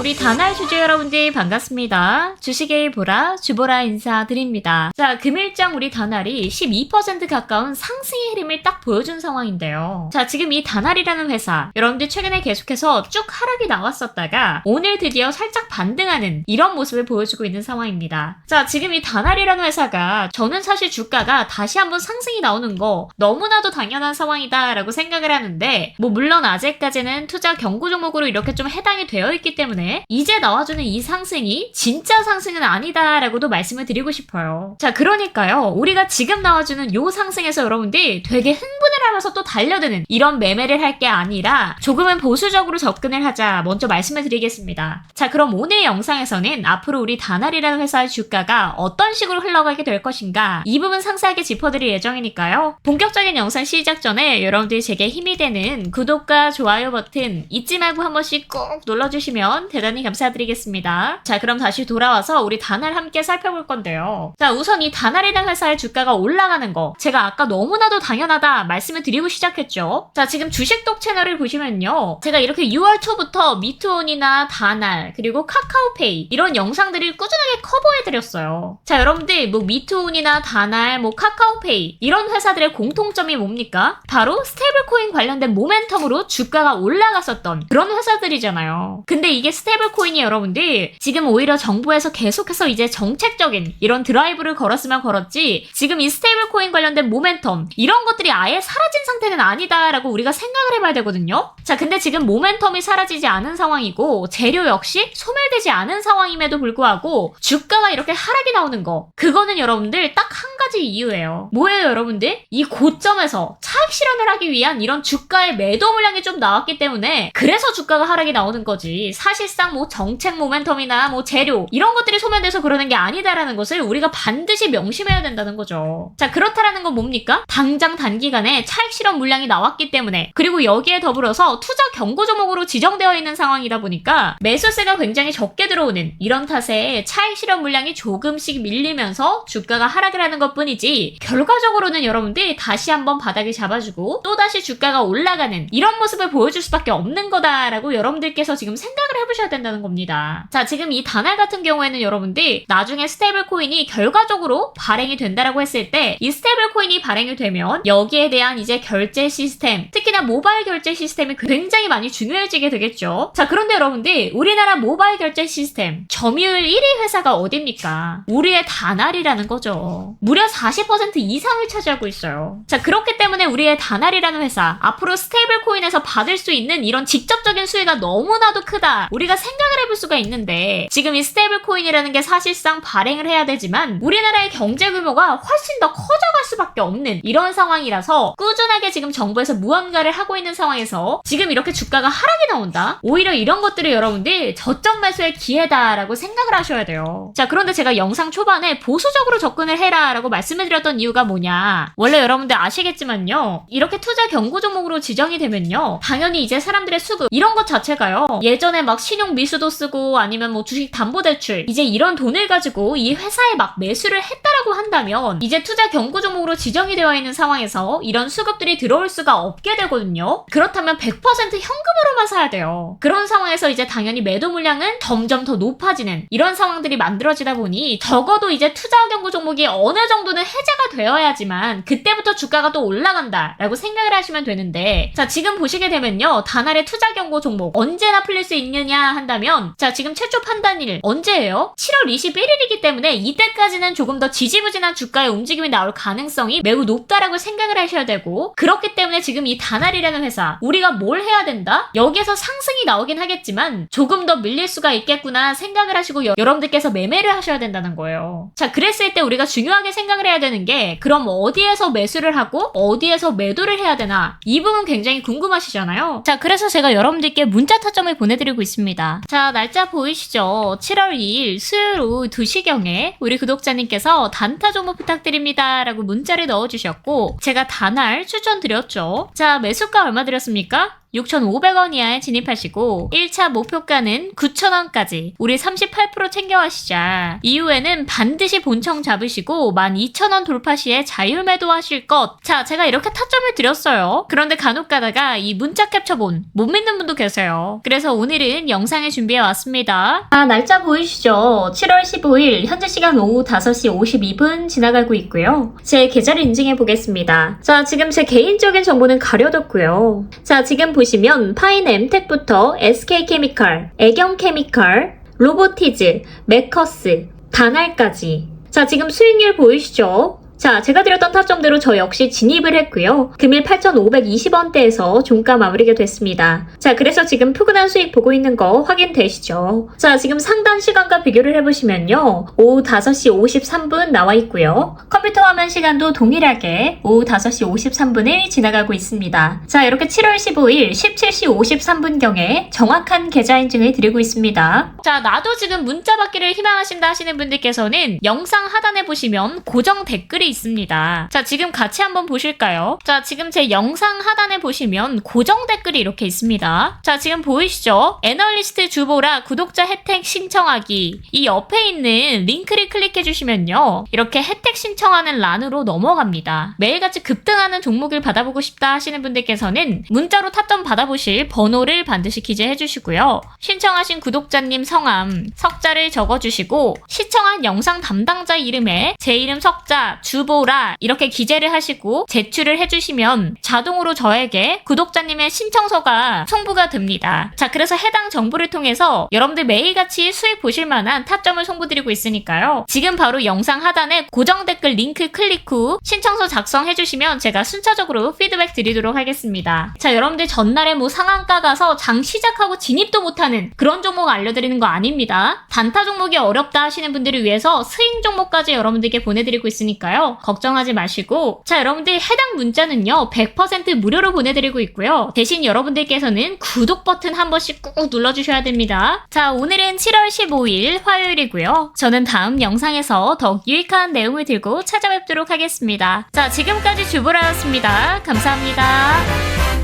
우리 다날 주주 여러분들 반갑습니다. 주식의 보라, 주보라 인사드립니다. 자, 금일장 우리 다날이 12% 가까운 상승의 흐름을 딱 보여준 상황인데요. 자, 지금 이 다날이라는 회사, 여러분들 최근에 계속해서 쭉 하락이 나왔었다가 오늘 드디어 살짝 반등하는 이런 모습을 보여주고 있는 상황입니다. 자, 지금 이 다날이라는 회사가 저는 사실 주가가 다시 한번 상승이 나오는 거 너무나도 당연한 상황이다라고 생각을 하는데, 뭐 물론 아직까지는 투자 경고 종목으로 이렇게 좀 해당이 되어 있기 때문에 이제 나와주는 이 상승이 진짜 상승은 아니다라고도 말씀을 드리고 싶어요. 자, 그러니까요. 우리가 지금 나와주는 요 상승에서 여러분들이 되게 흥분을 하면서 또 달려드는 이런 매매를 할 게 아니라 조금은 보수적으로 접근을 하자 먼저 말씀을 드리겠습니다. 자, 그럼 오늘 영상에서는 앞으로 우리 다날이라는 회사의 주가가 어떤 식으로 흘러가게 될 것인가 이 부분 상세하게 짚어드릴 예정이니까요. 본격적인 영상 시작 전에 여러분들이 제게 힘이 되는 구독과 좋아요 버튼 잊지 말고 한 번씩 꼭 눌러주시면 대단히 감사드리겠습니다. 자, 그럼 다시 돌아와서 우리 다날 함께 살펴볼 건데요. 자, 우선 이 다날이라는 회사의 주가가 올라가는 거 제가 아까 너무나도 당연하다 말씀을 드리고 시작했죠. 자, 지금 주식독 채널을 보시면요. 제가 이렇게 6월 초부터 미투온이나 다날 그리고 카카오페이 이런 영상들을 꾸준하게 커버해드렸어요. 자, 여러분들 뭐 미투온이나 다날 뭐 카카오페이 이런 회사들의 공통점이 뭡니까? 바로 스테이블코인 관련된 모멘텀으로 주가가 올라갔었던 그런 회사들이잖아요. 근데 이게 스테이블 코인이 여러분들 지금 오히려 정부에서 계속해서 이제 정책적인 이런 드라이브를 걸었으면 걸었지 지금 이 스테이블 코인 관련된 모멘텀 이런 것들이 아예 사라진 상태는 아니다라고 우리가 생각을 해봐야 되거든요. 자, 근데 지금 모멘텀이 사라지지 않은 상황이고 재료 역시 소멸되지 않은 상황임에도 불구하고 주가가 이렇게 하락이 나오는 거 그거는 여러분들 딱 한 가지 이유예요. 뭐예요, 여러분들? 이 고점에서 차익 실현을 하기 위한 이런 주가의 매도 물량이 좀 나왔기 때문에 그래서 주가가 하락이 나오는 거지. 사실상 뭐 정책 모멘텀이나 뭐 재료 이런 것들이 소멸돼서 그러는 게 아니다라는 것을 우리가 반드시 명심해야 된다는 거죠. 자, 그렇다라는 건 뭡니까? 당장 단기간에 차익 실현 물량이 나왔기 때문에 그리고 여기에 더불어서 투자 경고 종목으로 지정되어 있는 상황이다 보니까 매수세가 굉장히 적게 들어오는 이런 탓에 차익 실현 물량이 조금씩 밀리면서 주가가 하락을 하는 것뿐 이지 결과적으로는 여러분들 다시 한번 바닥을 잡아주고 또다시 주가가 올라가는 이런 모습을 보여줄 수밖에 없는 거다라고 여러분들께서 지금 생각을 해보셔야 된다는 겁니다. 자, 지금 이 다날 같은 경우에는 여러분들 나중에 스테이블 코인이 결과적으로 발행이 된다라고 했을 때 이 스테이블 코인이 발행이 되면 여기에 대한 이제 결제 시스템, 특히 나 모바일 결제 시스템이 굉장히 많이 중요해지게 되겠죠. 자, 그런데 여러분들 우리나라 모바일 결제 시스템 점유율 1위 회사가 어딥니까? 우리의 다날이라는 거죠. 무려 40% 이상을 차지하고 있어요. 자, 그렇기 때문에 우리의 다날이라는 회사 앞으로 스테이블 코인에서 받을 수 있는 이런 직접적인 수혜가 너무나도 크다. 우리가 생각을 해볼 수가 있는데 지금 이 스테이블 코인이라는 게 사실상 발행을 해야 되지만 우리나라의 경제 규모가 훨씬 더 커져갈 수밖에 없는 이런 상황이라서 꾸준하게 지금 정부에서 무언가를 하고 있는 상황에서 지금 이렇게 주가가 하락이 나온다? 오히려 이런 것들을 여러분들 저점 매수의 기회다라고 생각을 하셔야 돼요. 자, 그런데 제가 영상 초반에 보수적으로 접근을 해라 라고 말씀을 드렸던 이유가 뭐냐. 원래 여러분들 아시겠지만요. 이렇게 투자 경고 종목으로 지정이 되면요. 당연히 이제 사람들의 수급 이런 것 자체가요. 예전에 막 신용 미수도 쓰고 아니면 뭐 주식 담보 대출 이제 이런 돈을 가지고 이 회사에 막 매수를 했다라고 한다면 이제 투자 경고 종목으로 지정이 되어 있는 상황에서 이런 수급들이 들어올 수가 없게 되 거든요. 그렇다면 100% 현금으로만 사야 돼요. 그런 상황에서 이제 당연히 매도 물량은 점점 더 높아지는 이런 상황들이 만들어지다 보니 적어도 이제 투자 경고 종목이 어느 정도는 해제가 되어야지만 그때부터 주가가 또 올라간다라고 생각을 하시면 되는데 자 지금 보시게 되면요 다날의 투자 경고 종목 언제나 풀릴 수 있느냐 한다면 자 지금 최초 판단일 언제예요? 7월 21일이기 때문에 이때까지는 조금 더 지지부진한 주가의 움직임이 나올 가능성이 매우 높다라고 생각을 하셔야 되고 그렇기 때문에 지금 이 다날 이라는 회사 우리가 뭘 해야 된다? 여기에서 상승이 나오긴 하겠지만 조금 더 밀릴 수가 있겠구나 생각을 하시고 여, 여러분들께서 매매를 하셔야 된다는 거예요. 자 그랬을 때 우리가 중요하게 생각을 해야 되는 게 그럼 어디에서 매수를 하고 어디에서 매도를 해야 되나 이 부분 굉장히 궁금하시잖아요. 자 그래서 제가 여러분들께 문자 타점을 보내드리고 있습니다. 자 날짜 보이시죠? 7월 2일 수요일 오후 2시경에 우리 구독자님께서 단타 종목 부탁드립니다 라고 문자를 넣어주셨고 제가 단알 추천드렸죠. 자 매수가 얼마 드렸습니까? 6,500원 이하에 진입하시고 1차 목표가는 9,000원까지 우리 38% 챙겨가시자. 이후에는 반드시 본청 잡으시고 12,000원 돌파 시에 자율 매도하실 것. 자, 제가 이렇게 타점을 드렸어요. 그런데 간혹 가다가 이 문자 캡처본 못 믿는 분도 계세요. 그래서 오늘은 영상을 준비해 왔습니다. 아, 날짜 보이시죠? 7월 15일 현재 시간 오후 5시 52분 지나가고 있고요. 제 계좌를 인증해 보겠습니다. 자, 지금 제 개인적인 정보는 가려뒀고요. 자, 지금 보시면 파인 엠텍부터 SK케미칼, 애경케미칼, 로보티즈, 메커스, 다날까지. 자, 지금 수익률 보이시죠? 자, 제가 드렸던 타점대로 저 역시 진입을 했고요. 금일 8,520원대에서 종가 마무리가 됐습니다. 자, 그래서 지금 푸근한 수익 보고 있는 거 확인되시죠? 자, 지금 상단 시간과 비교를 해보시면요. 오후 5시 53분 나와 있고요. 컴퓨터 화면 시간도 동일하게 오후 5시 53분을 지나가고 있습니다. 자, 이렇게 7월 15일 17시 53분경에 정확한 계좌 인증을 드리고 있습니다. 자, 나도 지금 문자 받기를 희망하신다 하시는 분들께서는 영상 하단에 보시면 고정 댓글이 있습니다. 자, 지금 같이 한번 보실까요? 자, 지금 제 영상 하단에 보시면 고정 댓글이 이렇게 있습니다. 자, 지금 보이시죠? 애널리스트 주보라 구독자 혜택 신청하기. 이 옆에 있는 링크를 클릭해 주시면요. 이렇게 혜택 신청하는 란으로 넘어갑니다. 매일같이 급등하는 종목을 받아보고 싶다 하시는 분들께서는 문자로 타점 받아보실 번호를 반드시 기재해 주시고요. 신청하신 구독자님 성함, 석자를 적어 주시고 시청한 영상 담당자 이름에 제 이름 석자, 주 보라 이렇게 기재를 하시고 제출을 해주시면 자동으로 저에게 구독자님의 신청서가 송부가 됩니다. 자, 그래서 해당 정보를 통해서 여러분들 매일같이 수익 보실 만한 타점을 송부드리고 있으니까요. 지금 바로 영상 하단에 고정 댓글 링크 클릭 후 신청서 작성해주시면 제가 순차적으로 피드백 드리도록 하겠습니다. 자, 여러분들 전날에 뭐 상한가 가서 장 시작하고 진입도 못하는 그런 종목 알려드리는 거 아닙니다. 단타 종목이 어렵다 하시는 분들을 위해서 스윙 종목까지 여러분들께 보내드리고 걱정하지 마시고 자, 여러분들 해당 문자는요. 100% 무료로 보내드리고 있고요. 대신 여러분들께서는 구독 버튼 한 번씩 꾹 눌러주셔야 됩니다. 자, 오늘은 7월 15일 화요일이고요. 저는 다음 영상에서 더욱 유익한 내용을 들고 찾아뵙도록 하겠습니다. 자, 지금까지 주보라였습니다. 감사합니다.